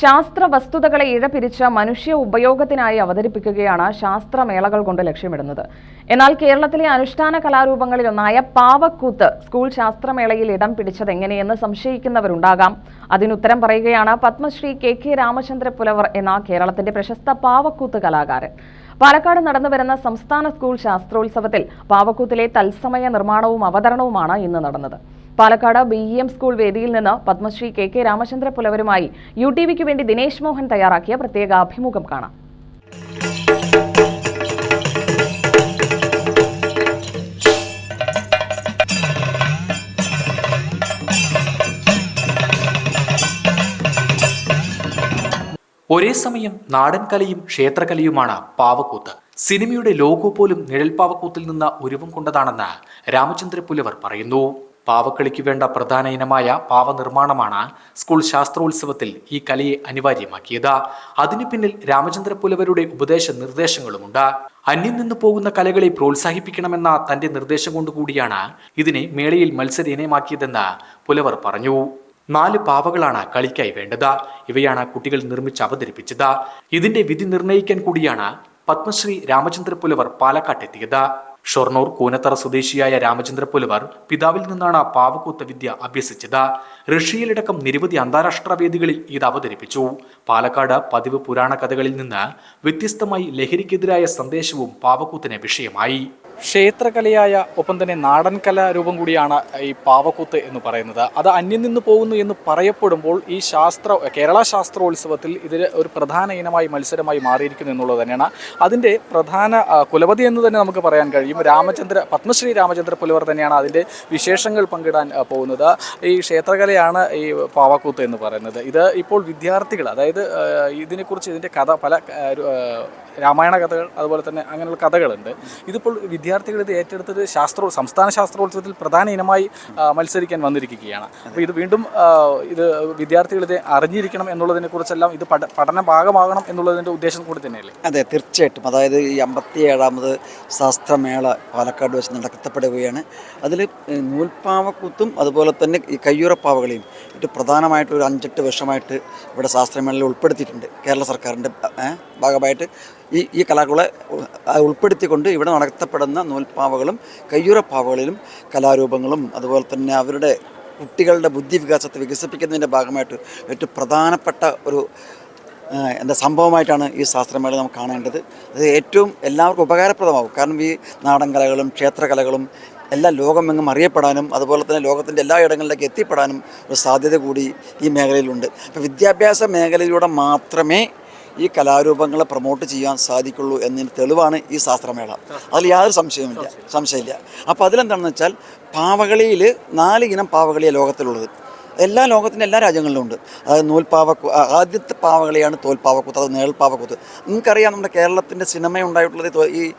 ശാസ്ത്ര വസ്തുതകളെ ഇഴപിരിച്ച മനുഷ്യ ഉപയോഗത്തിനായി അവതരിപ്പിക്കുകയാണ് ശാസ്ത്രമേളകൾ കൊണ്ട് ലക്ഷ്യമിടുന്നത്. എന്നാൽ കേരളത്തിലെ അനുഷ്ഠാന കലാരൂപങ്ങളിലൊന്നായ പാവക്കൂത്ത് സ്കൂൾ ശാസ്ത്രമേളയിൽ ഇടം പിടിച്ചത് പിടിച്ചതെങ്ങനെയെന്ന് സംശയിക്കുന്നവരുണ്ടാകാം. അതിനുത്തരം പറയുകയാണ് പത്മശ്രീ കെ കെ രാമചന്ദ്ര പുലവർ എന്ന കേരളത്തിന്റെ പ്രശസ്ത പാവക്കൂത്ത് കലാകാരൻ. പാലക്കാട് നടന്നുവരുന്ന സംസ്ഥാന സ്കൂൾ ശാസ്ത്രോത്സവത്തിൽ പാവക്കൂത്തിലെ തത്സമയ നിർമ്മാണവും അവതരണവുമാണ് ഇന്ന് നടന്നത്. Palakkad B E M school വേദിയിൽ നിന്ന് പത്മശ്രീ കെ കെ രാമചന്ദ്ര പുലവരുമായി യു ടി വിക്ക് വേണ്ടി ദിനേശ് മോഹൻ തയ്യാറാക്കിയ പ്രത്യേക അഭിമുഖം കാണാം. ഒരേ സമയം നാടൻ കലയും ക്ഷേത്രകലയുമാണ് പാവക്കൂത്ത്. സിനിമയുടെ ലോഗോ പോലും നിഴൽ പാവക്കൂത്തിൽ നിന്ന് ഉരുവം കൊണ്ടതാണെന്ന് രാമചന്ദ്ര പുലവർ പറയുന്നു. പാവക്കളിക്ക് വേണ്ട പ്രധാന ഇനമായ പാവനിർമ്മാണമാണ് സ്കൂൾ ശാസ്ത്രോത്സവത്തിൽ ഈ കലയെ അനിവാര്യമാക്കിയത്. അതിനു പിന്നിൽ രാമചന്ദ്രപുലവരുടെ ഉപദേശ നിർദ്ദേശങ്ങളുമുണ്ട്. അന്യം നിന്ന് പോകുന്ന കലകളെ പ്രോത്സാഹിപ്പിക്കണമെന്ന തന്റെ നിർദ്ദേശം കൊണ്ടുകൂടിയാണ് ഇതിനെ മേളയിൽ മത്സര ഇനമാക്കിയതെന്ന് പുലവർ പറഞ്ഞു. നാല് പാവകളാണ് കളിക്കായി വേണ്ടത്. ഇവയാണ് കുട്ടികൾ നിർമ്മിച്ച് അവതരിപ്പിച്ചത്. ഇതിന്റെ വിധി നിർണയിക്കാൻ കൂടിയാണ് പത്മശ്രീ രാമചന്ദ്രപുലവർ പാലക്കാട്ടെത്തിയത്. ഷൊർണൂർ കൂനത്തറ സ്വദേശിയായ രാമചന്ദ്ര പുലവർ പിതാവിൽ നിന്നാണ് പാവക്കൂത്ത വിദ്യ അഭ്യസിച്ചത്. റഷ്യയിലടക്കം നിരവധി അന്താരാഷ്ട്ര വേദികളിൽ ഇത് അവതരിപ്പിച്ചു. പാലക്കാട് പതിവ് പുരാണ കഥകളിൽ നിന്ന് വ്യത്യസ്തമായി ലഹരിക്കെതിരായ സന്ദേശവും പാവക്കൂത്തിന് വിഷയമായി. ക്ഷേത്രകലയായ ഒപ്പം തന്നെ നാടൻ കലാരൂപം കൂടിയാണ് ഈ പാവക്കൂത്ത് എന്ന് പറയുന്നത്. അത് അന്യം നിന്ന് പോകുന്നു എന്ന് പറയപ്പെടുമ്പോൾ ഈ ശാസ്ത്ര കേരള ശാസ്ത്രോത്സവത്തിൽ ഇതിൽ ഒരു പ്രധാന ഇനമായി മത്സരമായി മാറിയിരിക്കുന്നു എന്നുള്ളത് തന്നെയാണ്. അതിന്റെ പ്രധാന കുലപതി എന്ന് തന്നെ നമുക്ക് പറയാൻ കഴിയും. രാമചന്ദ്ര പത്മശ്രീ രാമചന്ദ്ര പുലവർ തന്നെയാണ് അതിന്റെ വിശേഷങ്ങൾ പങ്കിടാൻ പോകുന്നത്. ഈ ക്ഷേത്രകലയാണ് ഈ പാവക്കൂത്ത് എന്ന് പറയുന്നത്. ഇത് ഇപ്പോൾ വിദ്യാർത്ഥികൾ അതായത് ഇതിനെക്കുറിച്ച് ഇതിന്റെ കഥ പല രാമായണ കഥകൾ അതുപോലെ തന്നെ അങ്ങനെയുള്ള കഥകളുണ്ട്. ഇതിപ്പോൾ വിദ്യാർത്ഥികൾ ഇത് ഏറ്റെടുത്തത് ശാസ്ത്രോ സംസ്ഥാന ശാസ്ത്രോത്സവത്തിൽ പ്രധാന ഇനമായി മത്സരിക്കാൻ വന്നിരിക്കുകയാണ്. അപ്പോൾ ഇത് വീണ്ടും ഇത് വിദ്യാർത്ഥികൾ ഇത് അറിഞ്ഞിരിക്കണം എന്നുള്ളതിനെ കുറിച്ചെല്ലാം ഇത് പഠന ഭാഗമാകണം എന്നുള്ളതിന്റെ ഉദ്ദേശം കൂടി തന്നെയല്ലേ? അതെ തീർച്ചയായിട്ടും. അതായത് ഈ അമ്പത്തി ഏഴാമത് ശാസ്ത്രമേള പാലക്കാട് വെച്ച് നടത്തപ്പെടുകയാണ്. അതിൽ നൂൽപ്പാവക്കൂത്തും അതുപോലെ തന്നെ ഈ കയ്യൂറപ്പാവകളെയും ഇത് പ്രധാനമായിട്ട് ഒരു അഞ്ചെട്ട് വർഷമായിട്ട് ഇവിടെ ശാസ്ത്രമേളയിൽ ഉൾപ്പെടുത്തിയിട്ടുണ്ട്. കേരള സർക്കാരിന്റെ ഭാഗമായിട്ട് ഈ ഈ കലാകളെ ഉൾപ്പെടുത്തിക്കൊണ്ട് ഇവിടെ നടത്തപ്പെടുന്ന നൂൽപ്പാവകളും കയ്യുറപ്പാവകളിലും കലാരൂപങ്ങളും അതുപോലെ തന്നെ അവരുടെ കുട്ടികളുടെ ബുദ്ധി വികാസത്തെ വികസിപ്പിക്കുന്നതിന്റെ ഭാഗമായിട്ട് ഏറ്റവും പ്രധാനപ്പെട്ട ഒരു എന്താ സംഭവമായിട്ടാണ് ഈ ശാസ്ത്രമേള നമുക്ക് കാണേണ്ടത്. അത് ഏറ്റവും എല്ലാവർക്കും ഉപകാരപ്രദമാകും കാരണം ഈ നാടൻ കലകളും ക്ഷേത്രകലകളും എല്ലാം ലോകമെങ്ങും അറിയപ്പെടാനും അതുപോലെ തന്നെ ലോകത്തിന്റെ എല്ലാ ഇടങ്ങളിലേക്ക് എത്തിപ്പെടാനും ഒരു സാധ്യത കൂടി ഈ മേഖലയിലുണ്ട്. അപ്പോൾ വിദ്യാഭ്യാസ മേഖലയിലൂടെ മാത്രമേ ഈ കലാരൂപങ്ങളെ പ്രൊമോട്ട് ചെയ്യാൻ സാധിക്കുള്ളൂ എന്നതിന് തെളിവാണ് ഈ ശാസ്ത്രമേള. അതിൽ യാതൊരു സംശയവുമില്ല. സംശയമില്ല. അപ്പോൾ അതിലെന്താണെന്ന് വെച്ചാൽ പാവകളിയിൽ നാല് ഇനം പാവകളിയാണ് ലോകത്തിലുള്ളത്. എല്ലാ ലോകത്തിന്റെ എല്ലാ രാജ്യങ്ങളിലും ഉണ്ട്. അതായത് നൂൽപ്പാവക്കു ആദ്യത്തെ പാവകളിയാണ് തോൽപ്പാവക്കൂത്ത് അത് നേൾപ്പാവക്കൂത്ത്. നിങ്ങൾക്കറിയാം നമ്മുടെ കേരളത്തിന്റെ സിനിമ ഉണ്ടായിട്ടുള്ളത് ഈ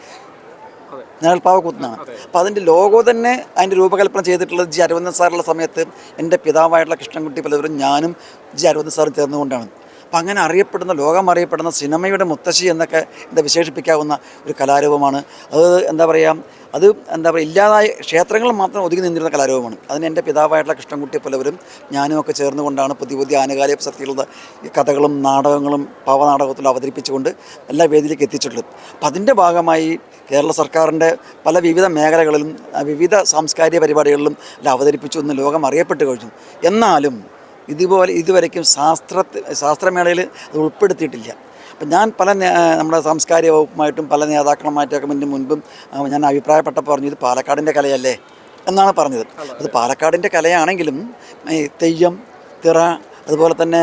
നേൾപ്പാവക്കൂത്താണ് അപ്പം അതിന്റെ ലോഗോ തന്നെ അതിന്റെ രൂപകൽപ്പന ചെയ്തിട്ടുള്ളത് ജി അരവിന്ദൻ സാറുള്ള സമയത്ത് എന്റെ പിതാവായിട്ടുള്ള കൃഷ്ണൻകുട്ടി പലവരും ഞാനും ജി അരവിന്ദൻ സാറും ചേർന്നുകൊണ്ടാണ്. അപ്പം അങ്ങനെ അറിയപ്പെടുന്ന ലോകം അറിയപ്പെടുന്ന സിനിമയുടെ മുത്തശ്ശി എന്നൊക്കെ എന്താ വിശേഷിപ്പിക്കാവുന്ന ഒരു കലാരൂപമാണ്. അത് എന്താ പറയുക അത് എന്താ പറയുക ഇല്ലാതായ ക്ഷേത്രങ്ങൾ മാത്രം ഒതുങ്ങി നിന്നിരുന്ന കലാരൂപമാണ്. അതിന് എന്റെ പിതാവായിട്ടുള്ള കൃഷ്ണൻകുട്ടി പലവരും ഞാനും ഒക്കെ ചേർന്നുകൊണ്ടാണ് പുതിയ പുതിയ ആനുകാലിക പ്രസക്തികളുടെ കഥകളും നാടകങ്ങളും പാവനാടകത്തിലും അവതരിപ്പിച്ചുകൊണ്ട് എല്ലാ വേദിയിലേക്ക് എത്തിച്ചിട്ടുള്ളത്. അപ്പം അതിന്റെ ഭാഗമായി കേരള സർക്കാരിന്റെ പല വിവിധ മേഖലകളിലും വിവിധ സാംസ്കാരിക പരിപാടികളിലും അവതരിപ്പിച്ചു എന്ന് ലോകം അറിയപ്പെട്ട് കഴിഞ്ഞു. എന്നാലും ഇതുപോലെ ഇതുവരയ്ക്കും ശാസ്ത്ര ശാസ്ത്രമേളയിൽ അത് ഉൾപ്പെടുത്തിയിട്ടില്ല. അപ്പം ഞാൻ പല നമ്മുടെ സാംസ്കാരിക വകുപ്പുമായിട്ടും പല നേതാക്കളുമായിട്ടൊക്കെ മുന്നിൽ മുൻപും ഞാൻ അഭിപ്രായപ്പെട്ടപ്പോൾ പറഞ്ഞു ഇത് പാലക്കാടിന്റെ കലയല്ലേ? എന്നാണ് പറഞ്ഞത്. അത് പാലക്കാടിന്റെ കലയാണെങ്കിലും ഈ തെയ്യം തിറ അതുപോലെ തന്നെ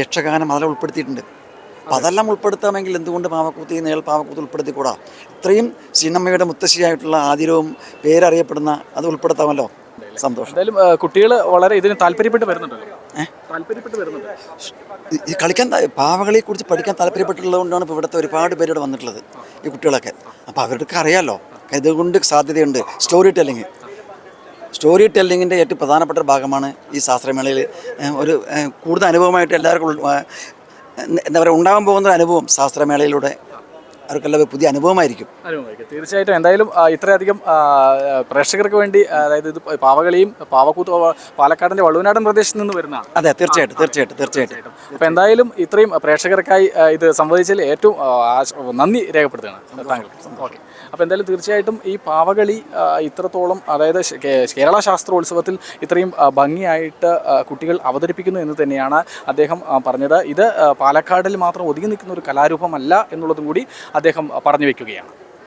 യക്ഷഗാനം അതെല്ലാം ഉൾപ്പെടുത്തിയിട്ടുണ്ട്. അപ്പം അതെല്ലാം ഉൾപ്പെടുത്താമെങ്കിൽ എന്തുകൊണ്ട് പാവക്കൂത്തി നേൾ പാവക്കൂത്ത് ഉൾപ്പെടുത്തിക്കൂടാ? ഇത്രയും സിനിമയുടെ മുത്തശ്ശിയായിട്ടുള്ള ആതിരവും പേരറിയപ്പെടുന്ന അത് ഉൾപ്പെടുത്താമല്ലോ? സന്തോഷം. എന്തായാലും കുട്ടികൾ വളരെ ഇതിന് താല്പര്യപ്പെട്ട് വരുന്നുണ്ടല്ലോ. താല്പര്യപ്പെട്ട് വരുന്നുണ്ട്. ഈ- കളിക്കാൻ പാവകളെ കുറിച്ച് പഠിക്കാൻ താല്പര്യപ്പെട്ടുള്ളതുകൊണ്ടാണ് ഇപ്പോൾ ഇവിടുത്തെ ഒരുപാട് പേരോട് വന്നിട്ടുള്ളത് ഈ കുട്ടികളൊക്കെ. അപ്പോൾ അവർക്ക് അറിയാമല്ലോ ഇതുകൊണ്ട് സാധ്യതയുണ്ട്. സ്റ്റോറി ടെല്ലിങ് സ്റ്റോറി ടെല്ലിങ്ങിന്റെ ഏറ്റവും പ്രധാനപ്പെട്ട ഭാഗമാണ് ഈ ശാസ്ത്രമേളയിൽ ഒരു കൂടുതൽ അനുഭവമായിട്ട് എല്ലാവർക്കും എന്താ പറയുക ഉണ്ടാകാൻ പോകുന്ന ഒരു അനുഭവം ശാസ്ത്രമേളയിലൂടെ അവർക്കെല്ലാം പുതിയ അനുഭവമായിരിക്കും. തീർച്ചയായിട്ടും. എന്തായാലും ഇത്രയധികം പ്രേക്ഷകർക്ക് വേണ്ടി അതായത് ഇത് പാവകളിയും പാവക്കൂത്ത് പാലക്കാടിന്റെ വള്ളുവനാടൻ പ്രദേശത്ത് നിന്ന് വരുന്ന അതെ തീർച്ചയായിട്ടും തീർച്ചയായിട്ടും തീർച്ചയായിട്ടും. അപ്പോൾ എന്തായാലും ഇത്രയും പ്രേക്ഷകർക്കായി ഇത് സംവദിച്ചതിൽ ഏറ്റവും നന്ദി രേഖപ്പെടുത്തുകയാണ്. താങ്കൾ ഓക്കെ. അപ്പോൾ എന്തായാലും തീർച്ചയായിട്ടും ഈ പാവകളി ഇത്രത്തോളം അതായത് കേരള ശാസ്ത്രോത്സവത്തിൽ ഇത്രയും ഭംഗിയായിട്ട് കുട്ടികൾ അവതരിപ്പിക്കുന്നു എന്ന് തന്നെയാണ് അദ്ദേഹം പറഞ്ഞത്. ഇത് പാലക്കാടിൽ മാത്രം ഒതുങ്ങി നിൽക്കുന്ന ഒരു കലാരൂപമല്ല എന്നുള്ളതും കൂടി അദ്ദേഹം പറഞ്ഞു വെക്കുകയാണ്.